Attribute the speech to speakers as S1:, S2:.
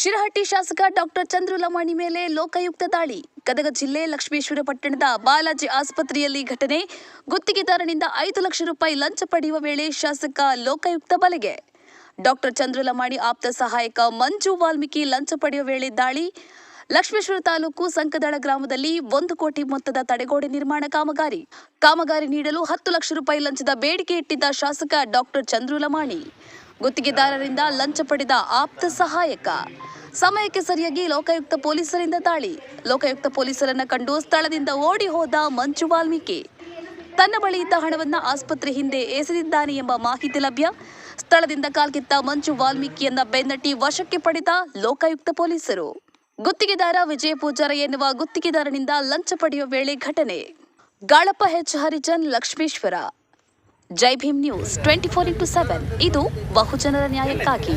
S1: ಶಿರಹಟ್ಟಿ ಶಾಸಕ ಡಾಕ್ಟರ್ ಚಂದ್ರುಲಮಾಣಿ ಮೇಲೆ ಲೋಕಾಯುಕ್ತ ದಾಳಿ. ಗದಗ ಜಿಲ್ಲೆ ಲಕ್ಷ್ಮೇಶ್ವರ ಪಟ್ಟಣದ ಬಾಲಾಜಿ ಆಸ್ಪತ್ರೆಯಲ್ಲಿ ಘಟನೆ. ಗುತ್ತಿಗೆದಾರನಿಂದ ಐದು ಲಕ್ಷ ರೂಪಾಯಿ ಲಂಚ ಪಡೆಯುವ ವೇಳೆ ಶಾಸಕ ಲೋಕಾಯುಕ್ತ ಬಲೆಗೆ. ಡಾಕ್ಟರ್ ಚಂದ್ರುಲಮಾಣಿ ಆಪ್ತ ಸಹಾಯಕ ಮಂಜು ವಾಲ್ಮೀಕಿ ಲಂಚ ಪಡೆಯುವ ವೇಳೆ ದಾಳಿ. ಲಕ್ಷ್ಮೇಶ್ವರ ತಾಲೂಕು ಸಂಕದಳ ಗ್ರಾಮದಲ್ಲಿ ಒಂದು ಕೋಟಿ ಮೊತ್ತದ ತಡೆಗೋಡೆ ನಿರ್ಮಾಣ ಕಾಮಗಾರಿ. ಕಾಮಗಾರಿ ನೀಡಲು ಹತ್ತು ಲಕ್ಷ ರೂಪಾಯಿ ಲಂಚದ ಬೇಡಿಕೆ ಇಟ್ಟಿದ್ದ ಶಾಸಕ ಡಾಕ್ಟರ್ ಚಂದ್ರು ಲಮಾಣಿ. ಗುತ್ತಿಗೆದಾರರಿಂದ ಲಂಚ ಪಡೆದ ಆಪ್ತ ಸಹಾಯಕ. ಸಮಯಕ್ಕೆ ಸರಿಯಾಗಿ ಲೋಕಾಯುಕ್ತ ಪೊಲೀಸರಿಂದ ದಾಳಿ ಲೋಕಾಯುಕ್ತ ಪೊಲೀಸರನ್ನ ಕಂಡು ಸ್ಥಳದಿಂದ ಓಡಿ ಹೋದ ಮಂಜು ವಾಲ್ಮೀಕಿ. ತನ್ನ ಬಳಿ ಇದ್ದ ಹಣವನ್ನು ಆಸ್ಪತ್ರೆ ಹಿಂದೆ ಎಸೆದಿದ್ದಾನೆ ಎಂಬ ಮಾಹಿತಿ ಲಭ್ಯ. ಸ್ಥಳದಿಂದ ಕಾಲ್ಕಿತ್ತ ಮಂಜು ವಾಲ್ಮೀಕಿಯನ್ನ ಬೆನ್ನಟ್ಟಿ ವಶಕ್ಕೆ ಪಡೆದ ಲೋಕಾಯುಕ್ತ ಪೊಲೀಸರು. ಗುತ್ತಿಗೆದಾರ ವಿಜಯ ಪೂಜಾರ ಎನ್ನುವ ಗುತ್ತಿಗೆದಾರನಿಂದ ಲಂಚ ಪಡೆಯುವ ವೇಳೆ ಘಟನೆ. Galappa H Harijan Lakshmeshwar. Jai Bhim news twenty four into seven. ಇದು ಬಹುಜನರ ನ್ಯಾಯಕ್ಕಾಗಿ.